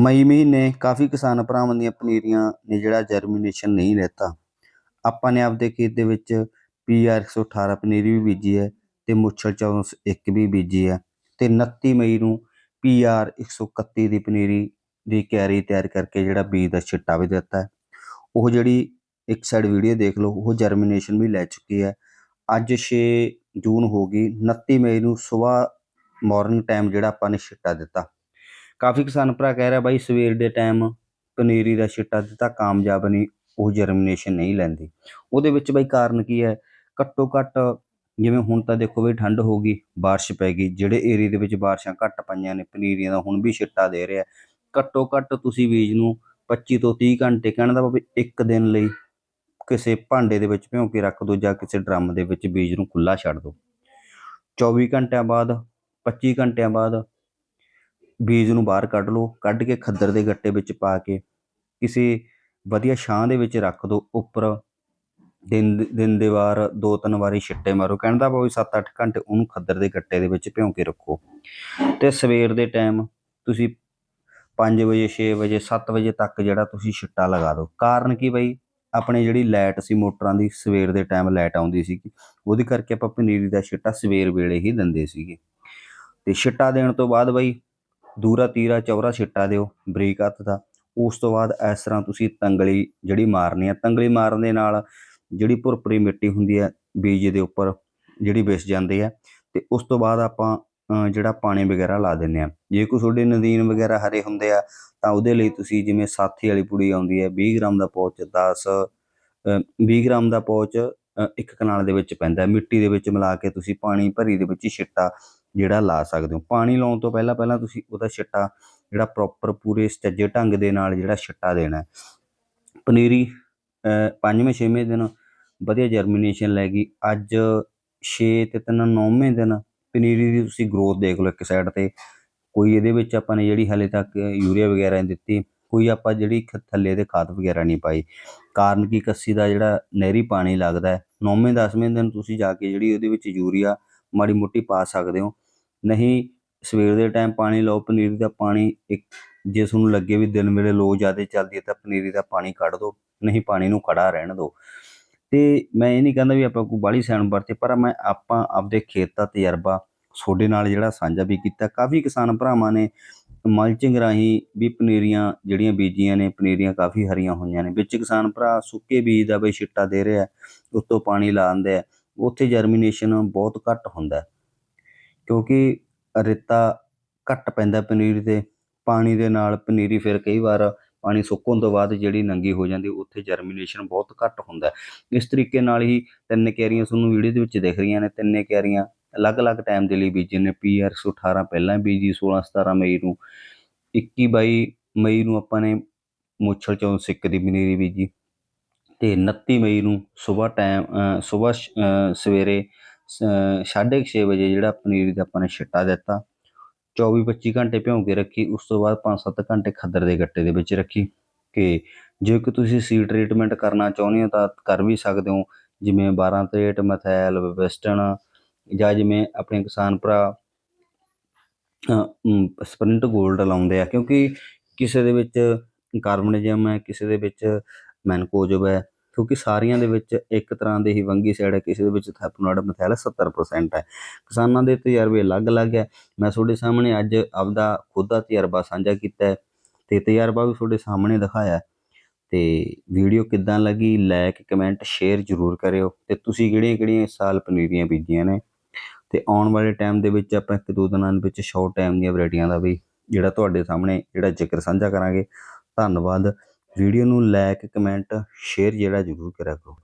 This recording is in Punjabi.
ਮਈ ਮਹੀਨੇ ਕਾਫੀ ਕਿਸਾਨ ਭਰਾਵਾਂ ਦੀਆਂ ਪਨੀਰੀਆਂ ਨੇ ਜਿਹੜਾ ਜਰਮੀਨੇਸ਼ਨ ਨਹੀਂ ਲੈਤਾ। ਆਪਾਂ ਨੇ ਆਪਦੇ ਖੇਤ ਦੇ ਵਿੱਚ ਪੀਆਰ 118 ਪਨੀਰੀ ਵੀ ਬੀਜੀ ਹੈ ਤੇ ਮੁੱਛਲ 1401 ਵੀ ਬੀਜੀ ਹੈ ਤੇ 29 ਮਈ ਨੂੰ ਪੀਆਰ 131 ਦੀ ਪਨੀਰੀ ਦੀ ਕਿਆਰੀ ਤਿਆਰ ਕਰਕੇ ਜਿਹੜਾ ਬੀਜ ਦਾ ਛਿੱਟਾ ਵੀ ਦਿੱਤਾ ਉਹ ਜਿਹੜੀ ਇੱਕ ਸਾਈਡ ਵੀਡੀਓ ਦੇਖ ਲਓ, ਉਹ ਜਰਮੀਨੇਸ਼ਨ ਵੀ ਲੈ ਚੁੱਕੀ ਹੈ। ਅੱਜ 6 ਜੂਨ ਹੋ ਗਈ 29 ਮਈ ਨੂੰ ਸਵੇਰ ਮਾਰਨਿੰਗ ਟਾਈਮ ਜਿਹੜਾ ਆਪਾਂ ਨੇ ਛਿੱਟਾ ਦਿੱਤਾ। ਕਾਫੀ ਕਿਸਾਨ ਭਰਾ ਕਹਿ ਰਿਹਾ, ਬਾਈ, ਸਵੇਰ ਦੇ ਟਾਈਮ ਪਨੀਰੀ ਦਾ ਛਿੱਟਾ ਦਿੱਤਾ, ਕਾਮਯਾਬ ਨਹੀਂ, ਉਹ ਜਰਮੀਨੇਸ਼ਨ ਨਹੀਂ ਲੈਂਦੀ। ਉਹਦੇ ਵਿੱਚ ਬਾਈ ਕਾਰਨ ਕੀ ਹੈ? ਘੱਟੋ ਘੱਟ ਜਿਵੇਂ ਹੁਣ ਤਾਂ ਦੇਖੋ ਵੀ ਠੰਡ ਹੋ ਗਈ, ਬਾਰਿਸ਼ ਪੈ ਗਈ, ਜਿਹੜੇ ਏਰੀਆ ਦੇ ਵਿੱਚ ਬਾਰਿਸ਼ਾਂ ਘੱਟ ਪਈਆਂ ਨੇ, ਪਨੀਰੀਆਂ ਦਾ ਹੁਣ ਵੀ ਛਿੱਟਾ ਦੇ ਰਿਹਾ। ਘੱਟੋ ਘੱਟ ਤੁਸੀਂ ਬੀਜ ਨੂੰ 25 ਤੋਂ 30 ਘੰਟੇ ਕਹਿਣ ਦਾ ਭਾਵੇਂ ਇੱਕ ਦਿਨ ਲਈ ਕਿਸੇ ਭਾਂਡੇ ਦੇ ਵਿੱਚ ਭਿਉਂ ਕੇ ਰੱਖ ਦਿਓ ਜਾਂ ਕਿਸੇ ਡਰਮ ਦੇ ਵਿੱਚ ਬੀਜ ਨੂੰ ਖੁੱਲਾ ਛੱਡ ਦਿਓ 24 ਘੰਟਿਆਂ ਬਾਅਦ 25 ਘੰਟਿਆਂ ਬਾਅਦ ਬੀਜ ਨੂੰ ਬਾਹਰ ਕੱਢ ਲਓ, ਕੱਢ ਕੇ ਖੱਦਰ ਦੇ ਗੱਟੇ ਵਿੱਚ ਪਾ ਕੇ ਕਿਸੇ ਵਧੀਆ ਛਾਂ ਦੇ ਵਿੱਚ ਰੱਖ ਦਿਓ ਉੱਪਰ ਦਿਨ ਦਿਨ ਦੇ ਵਾਰ ਦੋ ਤਿੰਨ ਵਾਰੀ ਛਿੱਟੇ ਮਾਰੋ ਕਹਿੰਦਾ ਭਾਵੇਂ 7-8 ਘੰਟੇ ਉਹਨੂੰ ਖੱਦਰ ਦੇ ਗੱਟੇ ਦੇ ਵਿੱਚ ਭਿਉਂ ਕੇ ਰੱਖੋ। ਤੇ ਸਵੇਰ ਦੇ ਟਾਈਮ ਤੁਸੀਂ 5 ਵਜੇ 6 ਵਜੇ 7 ਵਜੇ ਤੱਕ ਜਿਹੜਾ ਤੁਸੀਂ ਛਿੱਟਾ ਲਗਾ ਦਿਓ। ਕਾਰਨ ਕੀ ਬਈ? ਆਪਣੇ ਜਿਹੜੀ ਲਾਈਟ ਸੀ, ਮੋਟਰਾਂ ਦੀ ਸਵੇਰ ਦੇ ਟਾਈਮ ਲਾਈਟ ਆਉਂਦੀ ਸੀ ਉਹਦੇ ਕਰਕੇ ਆਪਾਂ ਪਨੀਰੀ ਦਾ ਛਿੱਟਾ ਸਵੇਰ ਵੇਲੇ ਹੀ ਦਿੰਦੇ ਸੀਗੇ। ਤੇ ਛਿੱਟਾ ਦੇਣ ਤੋਂ ਬਾਅਦ ਬਈ ਦੂਰਾ ਤੀਰਾ ਚੌਰਾ ਛਿੱਟਾ ਦਿਓ ਬਰੀਕ ਹੱਥ ਦਾ। ਉਸ ਤੋਂ ਬਾਅਦ ਇਸ ਤਰ੍ਹਾਂ ਤੁਸੀਂ ਤੰਗਲੀ ਜਿਹੜੀ ਮਾਰਨੀ ਆ ਤੰਗਲੀ ਮਾਰਨ ਦੇ ਨਾਲ ਜਿਹੜੀ ਭੁਰਪਰੀ ਮਿੱਟੀ ਹੁੰਦੀ ਹੈ ਬੀਜ ਦੇ ਉੱਪਰ ਜਿਹੜੀ ਵਿਸ ਜਾਂਦੀ ਹੈ ਤੇ ਉਸ ਤੋਂ ਬਾਅਦ ਆਪਾਂ ਜਿਹੜਾ ਪਾਣੀ ਵਗੈਰਾ ਲਾ ਦਿੰਨੇ ਆ। ਜੇ ਕੋਈ ਤੁਹਾਡੇ ਨਦੀਨ ਵਗੈਰਾ ਹਰੇ ਹੁੰਦੇ ਆ ਤਾਂ ਉਹਦੇ ਲਈ ਤੁਸੀਂ ਜਿਵੇਂ ਸਾਥੀ ਵਾਲੀ ਪੁੜੀ ਆਉਂਦੀ ਹੈ 20 ਗ੍ਰਾਮ ਦਾ ਪੌਚ 10 ਅ, 20 ਗ੍ਰਾਮ ਦਾ ਪੌਚ ਇੱਕ ਕਨਾਲ ਦੇ ਵਿੱਚ ਪੈਂਦਾ। ਮਿੱਟੀ ਦੇ ਵਿੱਚ ਮਿਲਾ ਕੇ ਤੁਸੀਂ ਪਾਣੀ ਭਰੀ ਦੇ ਵਿੱਚ ਛਿੱਟਾ। ਜਿਹੜਾ ਲਾ ਸਕਦੇ ਹੋ। ਪਾਣੀ ਲਾਉਣ ਤੋਂ ਪਹਿਲਾਂ ਪਹਿਲਾਂ ਤੁਸੀਂ ਉਹਦਾ ਛਿੱਟਾ ਜਿਹੜਾ ਪ੍ਰੋਪਰ ਪੂਰੇ ਸਟੱਜੇ ਢੰਗ ਦੇ ਨਾਲ ਜਿਹੜਾ ਛਿੱਟਾ ਦੇਣਾ ਪਨੀਰੀ ਪੰਜਵੇਂ, ਛੇਵੇਂ ਦਿਨ ਵਧੀਆ ਜਰਮੀਨੇਸ਼ਨ ਲੈ ਗਈ। ਅੱਜ 6 ਤੇ ਤਿੰਨ ਨੌਵੇਂ ਦਿਨ ਪਨੀਰੀ ਦੀ ਤੁਸੀਂ ਗਰੋਥ ਦੇਖ ਲਓ ਇੱਕ ਸਾਈਡ ਤੇ। ਕੋਈ ਇਹਦੇ ਵਿੱਚ ਆਪਾਂ ਨੇ ਜਿਹੜੀ ਹਲੇ ਤੱਕ ਯੂਰੀਆ ਵਗੈਰਾ ਨਹੀਂ ਦਿੱਤੀ, ਕੋਈ ਆਪਾਂ ਜਿਹੜੀ ਖ- ਥੱਲੇ ਦੇ ਖਾਦ ਵਗੈਰਾ ਨਹੀਂ ਪਾਈ। ਕਾਰਨ ਕਿ? ਕੱਸੀ ਦਾ ਜਿਹੜਾ ਨਹਿਰੀ ਪਾਣੀ ਲੱਗਦਾ ਹੈ। ਨੌਵੇਂ, ਦਸਵੇਂ ਦਿਨ ਤੁਸੀਂ ਜਾ ਕੇ ਜਿਹੜੀ ਉਹਦੇ ਵਿੱਚ ਯੂਰੀਆ ਮਾੜੀ ਮੋਟੀ ਪਾ ਸਕਦੇ ਹੋ। ਨਹੀਂ, ਸਵੇਰ ਦੇ ਟਾਈਮ ਪਾਣੀ ਲਓ, ਪਨੀਰੀ ਦਾ ਪਾਣੀ ਇੱਕ ਜੇ ਤੁਹਾਨੂੰ ਲੱਗੇ ਵੀ ਦਿਨ ਵੇਲੇ ਲੋ ਜ਼ਿਆਦਾ ਚੱਲਦੀ ਹੈ ਤਾਂ ਪਨੀਰੀ ਦਾ ਪਾਣੀ ਕੱਢ ਦਿਓ, ਨਹੀਂ ਪਾਣੀ ਨੂੰ ਖੜਾ ਰਹਿਣ ਦਿਓ। ਤੇ ਮੈਂ ਇਹ ਨਹੀਂ ਕਹਿੰਦਾ ਵੀ ਆਪਾਂ ਕੋਈ ਬਾਹਲੀ ਸਿਆਣ ਵਰਤੇ ਪਰ ਮੈਂ ਆਪਾਂ ਆਪਦੇ ਖੇਤ ਦਾ ਤਜਰਬਾ ਤੁਹਾਡੇ ਨਾਲ ਜਿਹੜਾ ਸਾਂਝਾ ਵੀ ਕੀਤਾ। ਕਾਫੀ ਕਿਸਾਨ ਭਰਾਵਾਂ ਨੇ ਮਲਚਿੰਗ ਰਾਹੀਂ ਵੀ ਪਨੀਰੀਆਂ ਜਿਹੜੀਆਂ ਬੀਜੀਆਂ ਨੇ, ਪਨੀਰੀਆਂ ਕਾਫੀ ਹਰੀਆਂ ਹੋਈਆਂ ਨੇ। ਵਿੱਚ ਕਿਸਾਨ ਭਰਾ ਸੁੱਕੇ ਬੀਜ ਦਾ ਬਈ ਛਿੱਟਾ ਦੇ ਰਿਹਾ ਉਸ ਤੋਂ ਪਾਣੀ ਲਾਉਂਦੇ ਆ। ਉੱਥੇ ਜਰਮੀਨੇਸ਼ਨ ਬਹੁਤ ਘੱਟ ਹੁੰਦਾ ਕਿਉਂਕਿ ਰੇਤਾ ਘੱਟ ਪੈਂਦਾ ਪਨੀਰੀ ਤੇ ਪਾਣੀ ਦੇ ਨਾਲ ਪਨੀਰੀ ਫਿਰ ਕਈ ਵਾਰ ਪਾਣੀ ਸੁੱਕਣ ਤੋਂ ਬਾਅਦ ਜਿਹੜੀ ਨੰਗੀ ਹੋ ਜਾਂਦੀ, ਉੱਥੇ ਜਰਮੀਨੇਸ਼ਨ ਬਹੁਤ ਘੱਟ ਹੁੰਦਾ ਇਸ ਤਰੀਕੇ ਨਾਲ ਹੀ ਤਿੰਨ ਕਿਆਰੀਆਂ ਤੁਹਾਨੂੰ ਵੀਡੀਓ ਦੇ ਵਿੱਚ ਦਿਖ ਰਹੀਆਂ ਨੇ, ਤਿੰਨੇ ਕਿਆਰੀਆਂ ਅਲੱਗ-ਅਲੱਗ ਟਾਈਮ ਦੇ ਲਈ ਬੀਜੇ ਨੇ ਪੀਆਰ 118 ਪਹਿਲਾਂ ਬੀਜੀ 16 17 ਮਈ ਨੂੰ 21 22 ਮਈ ਨੂੰ ਆਪਾਂ ਨੇ ਮੁੱਛਲ ਚੋਂ ਸਿੱਕ ਦੀ ਪਨੀਰੀ ਬੀਜੀ। ਅਤੇ ਉਨੱਤੀ ਮਈ ਨੂੰ ਸਵੇਰ ਟਾਈਮ ਸਵੇਰ ਸਵੇਰੇ 6:30 ਵਜੇ ਜਿਹੜਾ ਪਨੀਰ ਦਾ ਆਪਾਂ ਨੇ ਛਿੱਟਾ ਦਿੱਤਾ 24 25 ਘੰਟੇ ਭਿਉਂ ਕੇ ਰੱਖੀ, ਉਸ ਤੋਂ ਬਾਅਦ 5-7 ਘੰਟੇ ਖੱਦਰ ਦੇ ਗੱਟੇ ਦੇ ਵਿੱਚ ਰੱਖੀ ਕਿ ਜੇ ਕਿ ਤੁਸੀਂ ਸੀ ਟ੍ਰੀਟਮੈਂਟ ਕਰਨਾ ਚਾਹੁੰਦੇ ਹੋ ਤਾਂ ਕਰ ਵੀ ਸਕਦੇ ਹੋ, ਜਿਵੇਂ 12 ਤਰੇਟ, ਮਥੈਲ ਵੈਸਟਰਨ ਜਾਂ ਜਿਵੇਂ ਆਪਣੇ ਕਿਸਾਨ ਭਰਾ ਸਪਰਿੰਟ 골ਡ ਲਾਉਂਦੇ ਆ, ਕਿਉਂਕਿ ਕਿਸੇ ਦੇ ਵਿੱਚ ਕਾਰਬਨਜਮ ਹੈ, ਕਿਸੇ ਦੇ ਵਿੱਚ ਮੈਨਕੋਜਬ ਹੈ ਕਿਉਂਕਿ ਸਾਰੀਆਂ ਦੇ ਵਿੱਚ ਇੱਕ ਤਰ੍ਹਾਂ ਦੇ ਹੀ ਵੰਗੀ ਸਾਈਡ ਹੈ, ਕਿਸੇ ਦੇ ਵਿੱਚ ਥੈਪਨੋਇਡ ਮਥੈਲ 70% ਹੈ। ਕਿਸਾਨਾਂ ਦੇ ਤਜਰਬੇ ਅਲੱਗ-ਅਲੱਗ ਹੈ। ਮੈਂ ਤੁਹਾਡੇ ਸਾਹਮਣੇ ਅੱਜ ਆਪਦਾ ਖੁਦ ਦਾ ਤਜਰਬਾ ਸਾਂਝਾ ਕੀਤਾ ਹੈ ਤੇ ਤਜਰਬਾ ਵੀ ਤੁਹਾਡੇ ਸਾਹਮਣੇ ਦਿਖਾਇਆ ਹੈ। ਤੇ ਵੀਡੀਓ ਕਿੱਦਾਂ ਲੱਗੀ ਲਾਈਕ ਕਮੈਂਟ ਸ਼ੇਅਰ ਜ਼ਰੂਰ ਕਰਿਓ। ਤੇ ਤੁਸੀਂ ਕਿਹੜੀਆਂ-ਕਿਹੜੀਆਂ ਇਸ ਸਾਲ ਪਨੀਰੀਆਂ ਬੀਜੀਆਂ ਨੇ? ਤੇ ਆਉਣ ਵਾਲੇ ਟਾਈਮ ਦੇ ਵਿੱਚ ਆਪਾਂ ਇੱਕ ਦੋ ਦਿਨਾਂ ਦੇ ਵਿੱਚ ਸ਼ਾਰਟ ਟਾਈਮ ਦੀਆਂ ਵੈਰਾਈਟੀਆਂ ਦਾ ਵੀ ਜਿਹੜਾ ਤੁਹਾਡੇ ਸਾਹਮਣੇ ਜਿਹੜਾ ਜ਼ਿਕਰ ਸਾਂਝਾ ਕਰਾਂਗੇ। ਧੰਨਵਾਦ। ਵੀਡੀਓ ਨੂੰ ਲਾਈਕ ਕਮੈਂਟ ਸ਼ੇਅਰ ਜਿਹੜਾ ਜ਼ਰੂਰ ਕਰਿਆ ਕਰੋ।